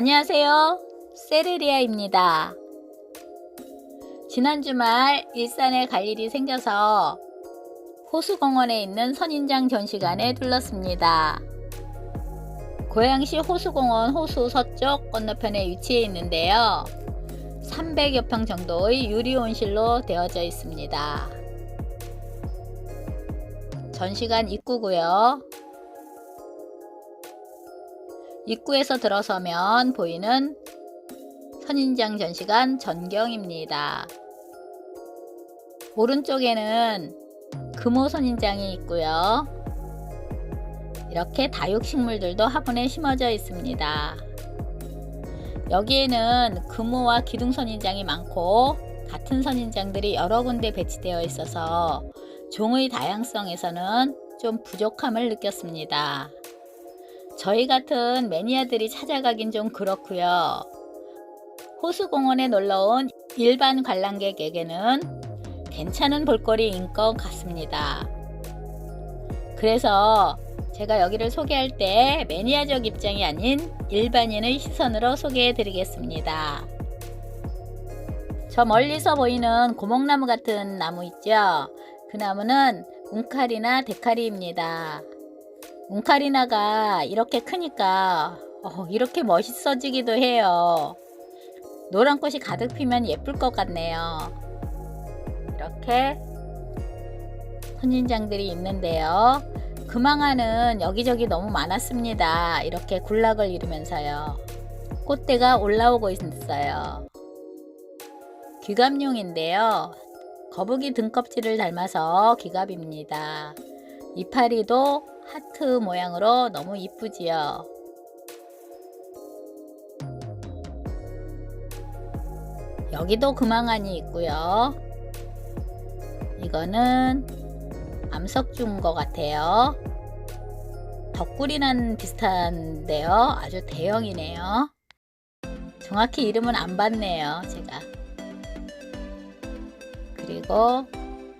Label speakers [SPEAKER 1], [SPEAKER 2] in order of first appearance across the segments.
[SPEAKER 1] 안녕하세요. 세르리아입니다. 지난 주말 일산에 갈 일이 생겨서 호수공원에 있는 선인장 전시관에 들렀습니다. 고양시 호수공원 호수 서쪽 건너편에 위치해 있는데요. 300여 평 정도의 유리 온실로 되어져 있습니다. 전시관 입구고요. 입구에서 들어서면 보이는 선인장 전시관 전경입니다. 오른쪽에는 금호 선인장이 있고요. 이렇게 다육식물들도 화분에 심어져 있습니다. 여기에는 금호와 기둥 선인장이 많고 같은 선인장들이 여러 군데 배치되어 있어서 종의 다양성에서는 좀 부족함을 느꼈습니다. 저희 같은 매니아들이 찾아가긴 좀 그렇고요. 호수공원에 놀러온 일반 관람객에게는 괜찮은 볼거리인 것 같습니다. 그래서 제가 여기를 소개할 때 매니아적 입장이 아닌 일반인의 시선으로 소개해 드리겠습니다. 저 멀리서 보이는 고목나무 같은 나무 있죠? 그 나무는 웅카리나 데카리입니다. 웅카리나가 이렇게 크니까 어, 이렇게 멋있어지기도 해요. 노란 꽃이 가득 피면 예쁠 것 같네요. 이렇게 선인장들이 있는데요. 금황화는 여기저기 너무 많았습니다. 이렇게 군락을 이루면서요. 꽃대가 올라오고 있어요. 귀감용인데요. 거북이 등껍질을 닮아서 귀갑입니다. 이파리도 하트 모양으로 너무 이쁘지요. 여기도 금황안이 있고요. 이거는 암석주인 것 같아요. 덕구리는 비슷한데요. 아주 대형이네요. 정확히 이름은 안 봤네요. 제가. 그리고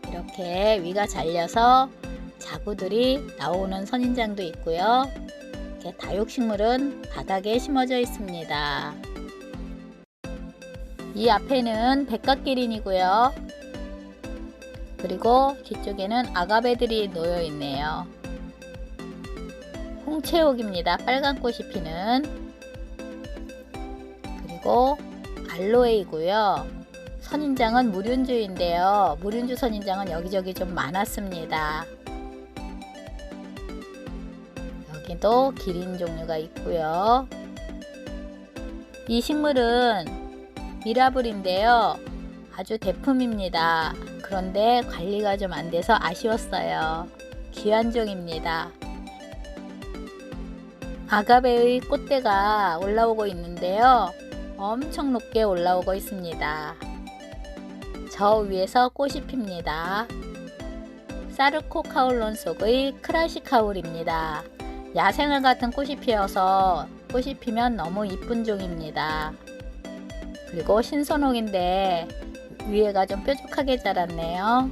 [SPEAKER 1] 이렇게 위가 잘려서 자구들이 나오는 선인장도 있고요. 이렇게 다육식물은 바닥에 심어져 있습니다. 이 앞에는 백각기린이고요. 그리고 뒤쪽에는 아가베들이 놓여 있네요. 홍채옥입니다. 빨간 꽃이 피는. 그리고 알로에이고요. 선인장은 무륜주인데요. 무륜주 선인장은 여기저기 좀 많았습니다. 여기도 기린 종류가 있고요. 이 식물은 미라블인데요. 아주 대품입니다. 그런데 관리가 좀 안 돼서 아쉬웠어요. 귀한 종입니다. 아가베의 꽃대가 올라오고 있는데요. 엄청 높게 올라오고 있습니다. 저 위에서 꽃이 핍니다. 사르코 카울론 속의 크라시 카울입니다. 야생을 같은 꽃이 피어서 꽃이 피면 너무 이쁜 종입니다. 그리고 신선옥인데 위에가 좀 뾰족하게 자랐네요.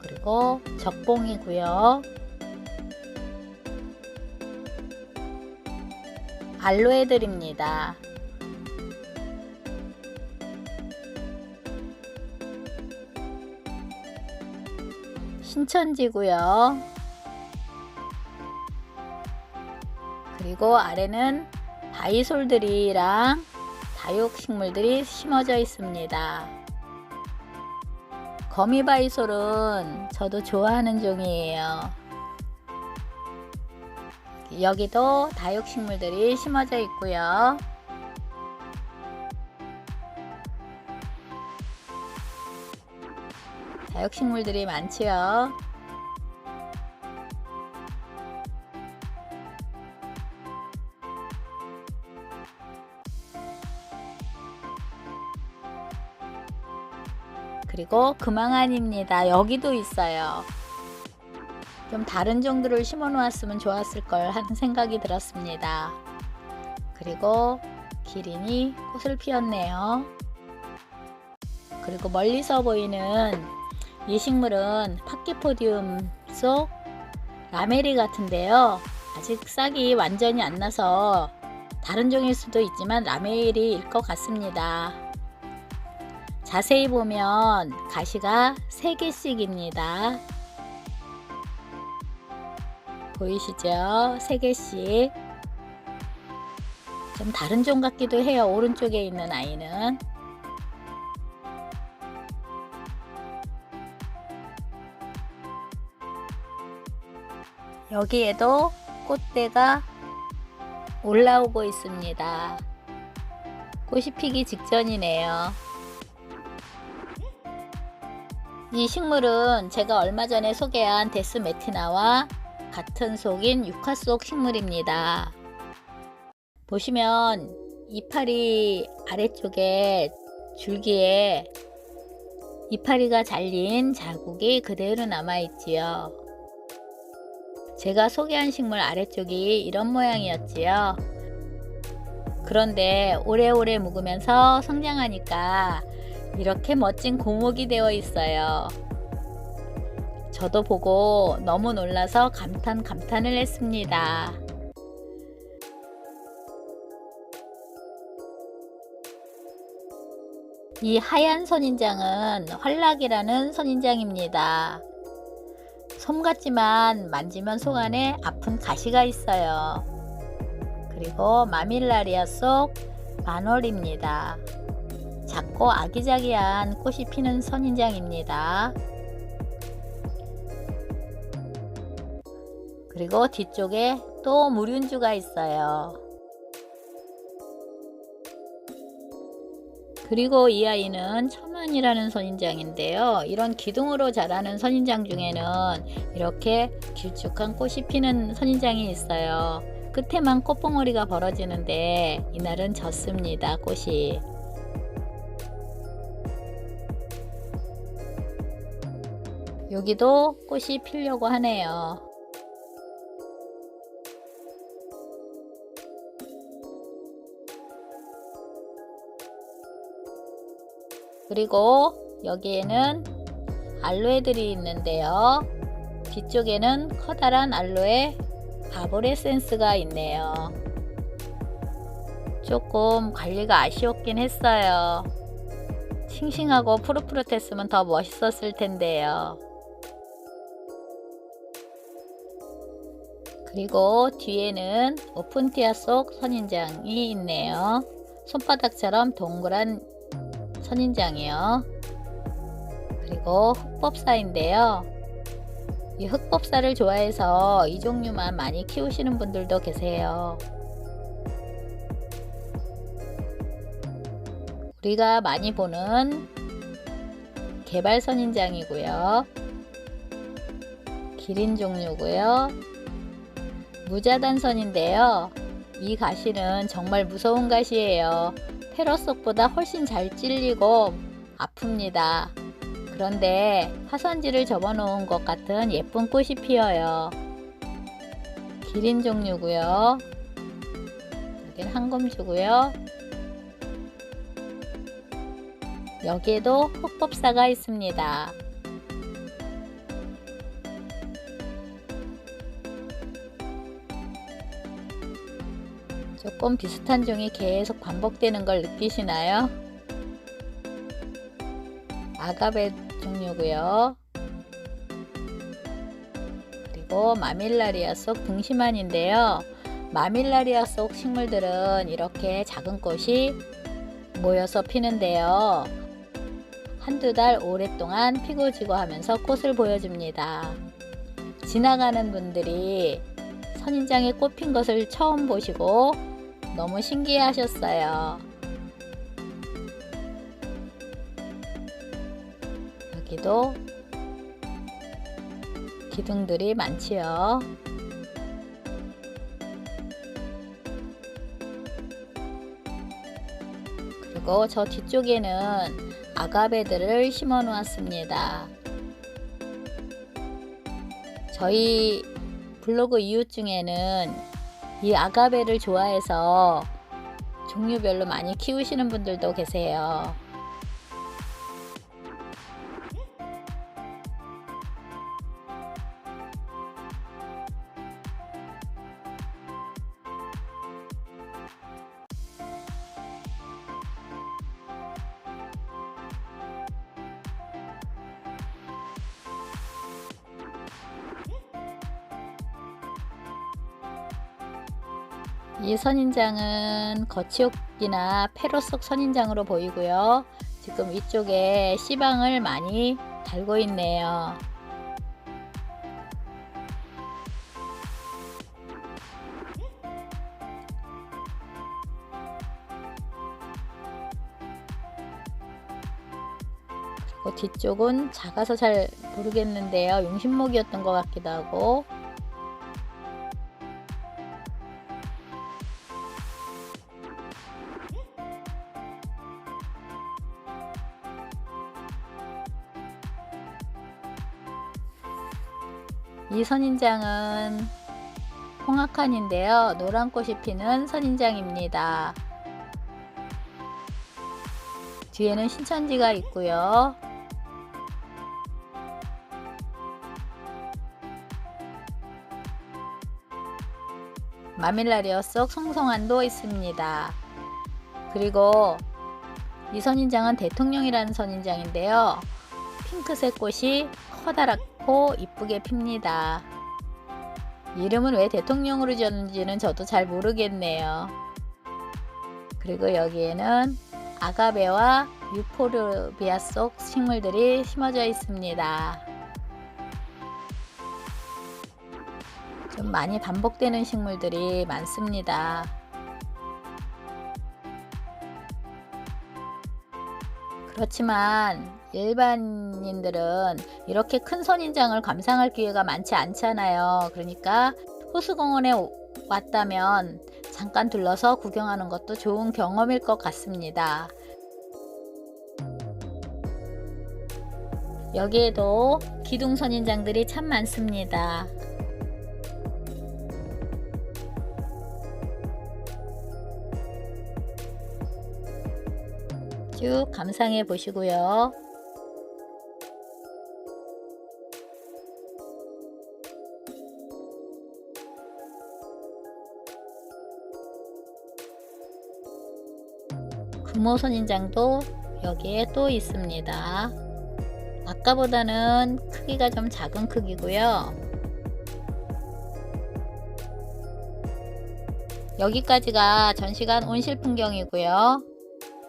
[SPEAKER 1] 그리고 적봉이고요. 알로에들입니다. 신천지고요. 그리고 아래는 바이솔들이랑 다육식물들이 심어져 있습니다. 거미바이솔은 저도 좋아하는 종이에요. 여기도 다육식물들이 심어져 있고요. 다육식물들이 많지요. 그리고 금왕안입니다. 여기도 있어요. 좀 다른 종들을 심어 놓았으면 좋았을 걸 하는 생각이 들었습니다. 그리고 기린이 꽃을 피웠네요. 그리고 멀리서 보이는 이 식물은 파키포디움 속 라메리 같은데요. 아직 싹이 완전히 안 나서 다른 종일 수도 있지만 라메일일 것 같습니다. 자세히 보면 가시가 3개씩입니다. 보이시죠? 3개씩. 좀 다른 종 같기도 해요. 오른쪽에 있는 아이는. 여기에도 꽃대가 올라오고 있습니다. 꽃이 피기 직전이네요. 이 식물은 제가 얼마 전에 소개한 데스메티나와 같은 속인 육화 속 식물입니다. 보시면 이파리 아래쪽에 줄기에 이파리가 잘린 자국이 그대로 남아있지요. 제가 소개한 식물 아래쪽이 이런 모양이었지요. 그런데 오래오래 묵으면서 성장하니까 이렇게 멋진 고목이 되어 있어요. 저도 보고 너무 놀라서 감탄 감탄을 했습니다. 이 하얀 선인장은 활락이라는 선인장입니다. 솜 같지만 만지면 속 안에 아픈 가시가 있어요. 그리고 마밀라리아 속 만월입니다. 작고 아기자기한 꽃이 피는 선인장입니다. 그리고 뒤쪽에 또 무륜주가 있어요. 그리고 이 아이는 천만이라는 선인장인데요. 이런 기둥으로 자라는 선인장 중에는 이렇게 길쭉한 꽃이 피는 선인장이 있어요. 끝에만 꽃봉오리가 벌어지는데 이날은 졌습니다. 꽃이. 여기도 꽃이 피려고 하네요. 그리고 여기에는 알로에들이 있는데요. 뒤쪽에는 커다란 알로에 아보레센스가 있네요. 조금 관리가 아쉬웠긴 했어요. 싱싱하고 푸릇푸릇했으면 더 멋있었을 텐데요. 그리고 뒤에는 오픈티아 속 선인장이 있네요. 손바닥처럼 동그란 선인장이요. 그리고 흑법사인데요. 이 흑법사를 좋아해서 이 종류만 많이 키우시는 분들도 계세요. 우리가 많이 보는 개발 선인장이고요. 기린 종류고요. 무자단선인데요. 이 가시는 정말 무서운 가시예요. 페러속보다 훨씬 잘 찔리고 아픕니다. 그런데 화선지를 접어놓은 것 같은 예쁜 꽃이 피어요. 기린 종류고요. 여긴 한검주고요. 여기에도 흑법사가 있습니다. 조금 비슷한 종이 계속 반복되는 걸 느끼시나요? 아가베 종류고요. 그리고 마밀라리아 속 등심안인데요. 마밀라리아 속 식물들은 이렇게 작은 꽃이 모여서 피는데요. 한두 달 오랫동안 피고 지고 하면서 꽃을 보여줍니다. 지나가는 분들이 선인장에 꽃 핀 것을 처음 보시고 너무 신기해 하셨어요. 여기도 기둥들이 많지요. 그리고 저 뒤쪽에는 아가베들을 심어 놓았습니다. 저희 블로그 이웃 중에는 이 아가베를 좋아해서 종류별로 많이 키우시는 분들도 계세요. 이 선인장은 거치옥이나 페로 속 선인장으로 보이고요. 지금 이쪽에 씨방을 많이 달고 있네요. 그리고 뒤쪽은 작아서 잘 모르겠는데요. 용신목이었던 것 같기도 하고 이 선인장은 홍학환인데요. 노란 꽃이 피는 선인장입니다. 뒤에는 신천지가 있고요. 마밀라리어 속 송송안도 있습니다. 그리고 이 선인장은 대통령이라는 선인장인데요. 핑크색 꽃이 커다랗 고 이쁘게 핍니다. 이름은 왜 대통령으로 지었는지는 저도 잘 모르겠네요. 그리고 여기에는 아가베와 유포르비아 속 식물들이 심어져 있습니다. 좀 많이 반복되는 식물들이 많습니다. 그렇지만 일반인들은 이렇게 큰 선인장을 감상할 기회가 많지 않잖아요. 그러니까 호수공원에 오- 왔다면 잠깐 둘러서 구경하는 것도 좋은 경험일 것 같습니다. 여기에도 기둥 선인장들이 참 많습니다. 쭉 감상해 보시고요. 금호 선인장도 여기에 또 있습니다. 아까보다는 크기가 좀 작은 크기고요. 여기까지가 전시관 온실 풍경이고요.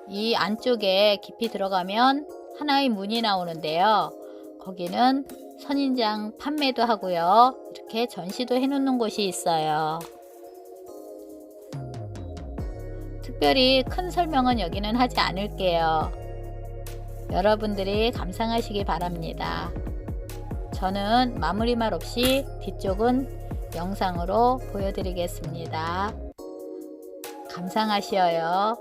[SPEAKER 1] 이 안쪽에 깊이 들어가면 하나의 문이 나오는데요. 거기는 선인장 판매도 하고요. 이렇게 전시도 해놓는 곳이 있어요. 특별히 큰 설명은 여기는 하지 않을게요. 여러분들이 감상하시기 바랍니다. 저는 마무리 말 없이 뒤쪽은 영상으로 보여드리겠습니다. 감상하시어요.